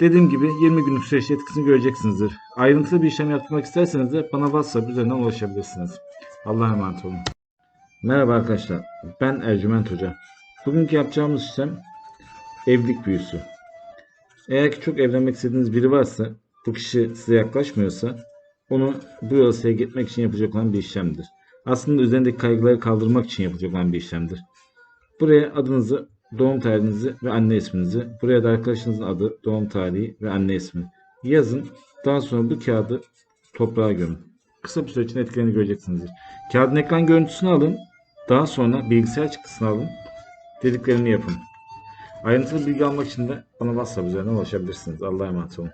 Dediğim gibi 20 günlük süreçte etkisini göreceksinizdir. Ayrıntılı bir işlem yaptırmak isterseniz de bana WhatsApp üzerinden ulaşabilirsiniz. Allah'a emanet olun. Merhaba arkadaşlar. Ben Ercüment Hoca. Bugünkü yapacağımız işlem evlilik büyüsü. Eğer ki çok evlenmek istediğiniz biri varsa, bu kişi size yaklaşmıyorsa, onu bu yola sevk etmek için yapacak olan bir işlemdir. Aslında üzerindeki kaygıları kaldırmak için yapacak olan bir işlemdir. Buraya adınızı, doğum tarihinizi ve anne isminizi, buraya da arkadaşınızın adı, doğum tarihi ve anne ismi yazın. Daha sonra bu kağıdı toprağa gömün. Kısa bir süre içinde etkilerini göreceksinizdir. Kağıdın ekran görüntüsünü alın. Daha sonra bilgisayar çıktısını alın. Dediklerimi yapın. Ayrıntılı bilgi almak için de bana WhatsApp üzerinden ulaşabilirsiniz. Allah'a emanet olun.